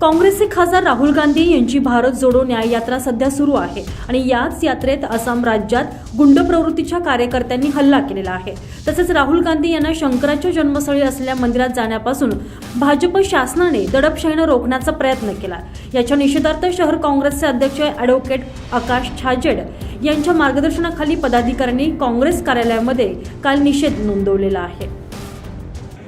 काँग्रेसचे खासदार राहुल गांधी यांची भारत जोडो न्याय यात्रा सध्या सुरू आहे आणि याच यात्रेत आसाम राज्यात गुंड प्रवृत्तीच्या कार्यकर्त्यांनी हल्ला केलेला आहे. तसेच राहुल गांधी यांना शंकराच्या जन्मस्थळी असलेल्या मंदिरात जाण्यापासून भाजप शासनाने दडपशाहीनं रोखण्याचा प्रयत्न केला. याच्या निषेधार्थ शहर काँग्रेसचे अध्यक्ष ॲडव्होकेट आकाश छाजेड यांच्या मार्गदर्शनाखाली पदाधिकाऱ्यांनी काँग्रेस कार्यालयामध्ये काल निषेध नोंदवलेला आहे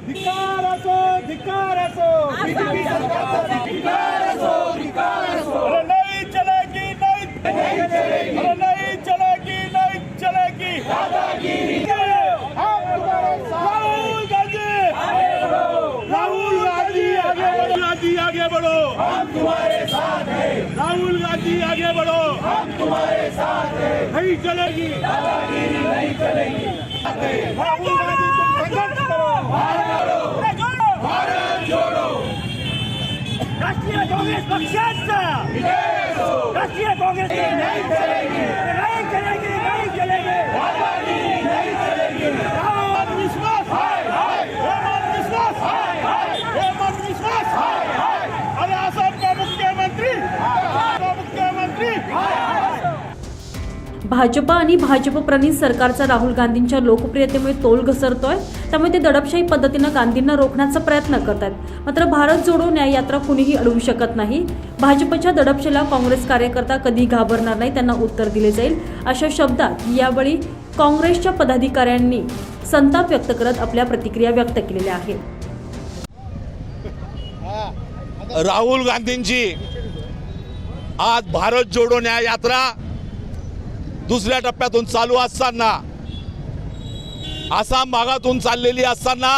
धिक्कार असो धिक्कार असो बीजेपी सरकारचा धिक्कार असो धिक्कार असो अरे नहीं चलेगी नहीं चलेगी अरे नहीं चलेगी नहीं चलेगी दादागिरी हम तुम्हारे साथ राहुल गांधी राहुल गांधी आगे बढ़ो गांधी आगे बढ़ो। हम तुम्हारे साथ हैं राहुल गांधी आगे बढ़ो। हम तुम्हारे साथ हैं नहीं चलेगी। दादागिरी नहीं चलेगी राहुल गांधी तुम संघर्ष करो। भारत जोडो राष्ट्रीय काँग्रेस पक्षाचा राष्ट्रीय कांग्रेस नहीं चलेगी। नहीं चलेगी नहीं चलेगी। नहीं चलेगी मत विश्वास है हे मत विश्वास है हे मत विश्वास है अरे आसाम का मुख्यमंत्री का मुख्यमंत्री भाजपा आणि भाजपप्रणित सरकारचा राहुल गांधींच्या लोकप्रियतेमुळे तोल घसरतोय. त्यामुळे ते दडपशाही पद्धतीनं गांधींना रोखण्याचा प्रयत्न करत आहेत मात्र भारत जोडो न्याय यात्रा कुणीही अडवू शकत नाही. भाजपच्या दडपशाला काँग्रेस कार्यकर्ता कधी घाबरणार नाही त्यांना उत्तर दिले जाईल अशा शब्दात यावेळी काँग्रेसच्या पदाधिकाऱ्यांनी संताप व्यक्त करत आपल्या प्रतिक्रिया व्यक्त केलेल्या आहेत. राहुल गांधींची आज भारत जोडो न्याय यात्रा दुसऱ्या टप्प्यातून चालू असताना आसाम भागातून चाललेली असताना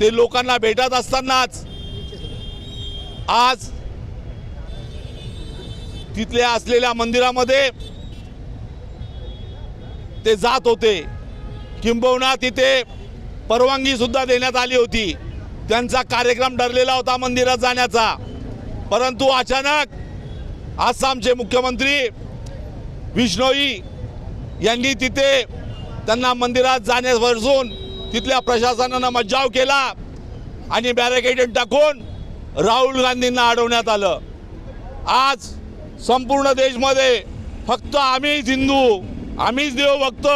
ते लोकांना भेटत असतानाच आज तिथल्या असलेल्या मंदिरामध्ये ते जात होते. किंबहुना तिथे परवानगी सुद्धा देण्यात आली होती. त्यांचा कार्यक्रम ठरलेला होता मंदिरात जाण्याचा. परंतु अचानक आसामचे मुख्यमंत्री विष्णोई यांनी तिथे त्यांना मंदिरात जाण्यास जाण्यापासून तिथल्या प्रशासनानं मज्जाव केला आणि बॅरिकेडेड टाकून राहुल गांधींना अडवण्यात आलं. आज संपूर्ण देशमध्ये फक्त आम्हीच हिंदू आम्हीच देव भक्त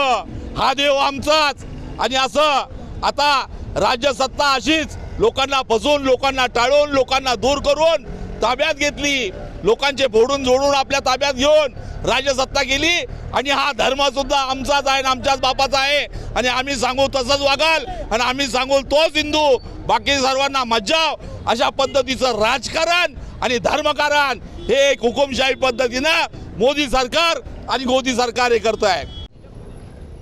हा देव आमचाच. आणि असं आता राज्यसत्ता अशीच लोकांना फसवून लोकांना टाळून लोकांना दूर करून ताब्यात घेतली. लोकांचे फोडून जोडून आपल्या ताब्यात घेऊन राज्यसत्ता गेली आणि हा धर्म सुद्धा आमचाच आहे आणि आमच्याच बापाचा आहे. आणि आम्ही सांगू तसंच वागाल. आणि आम्ही सांगू तोच हिंदू बाकी सर्वांना मज्जाव हो. अशा पद्धतीचं राजकारण आणि धर्मकारण हे एक हुकुमशाही पद्धतीनं मोदी सरकार आणि मोदी सरकार हे करत आहे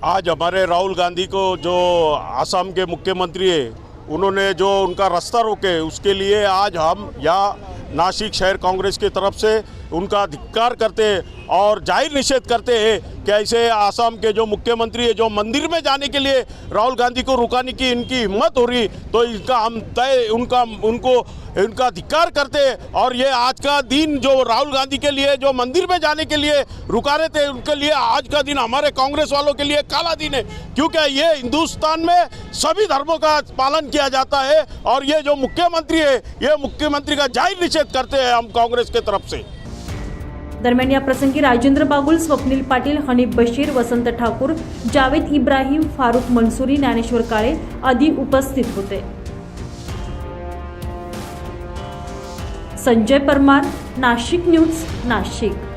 आज हमारे राहुल गांधी को जो आसाम के मुख्यमंत्री है उन्होंने जो उनका रास्ता रोके उसके लिए आज हम यहाँ नासिक शहर कांग्रेस की तरफ से उनका धिक्कार करते हैं और ज़ाहिर निषेध करते हैं कि ऐसे आसाम के जो मुख्यमंत्री है, जो मंदिर में जाने के लिए राहुल गांधी को रुकाने की इनकी हिम्मत हो रही तो इनका हम तय, उनका, उनको, इनका धिक्कार करते हैं। और ये आज का दिन जो राहुल गांधी के लिए, जो मंदिर में जाने के लिए रुका रहे थे, उनके लिए आज का दिन हमारे कांग्रेस वालों के लिए काला दिन है। क्योंकि ये हिंदुस्तान में सभी धर्मों का पालन किया जाता है और ये जो मुख्यमंत्री है, ये मुख्यमंत्री का ज़ाहिर निषेध करते हैं हम कांग्रेस के तरफ़ से। दरम्यान या प्रसंगी राजेंद्र बागुल स्वप्नील पाटील हनीफ बशीर वसंत ठाकूर जावेद इब्राहिम फारुख मनसुरी ज्ञानेश्वर काळे आदी उपस्थित होते. संजय परमार नाशिक न्यूज नाशिक.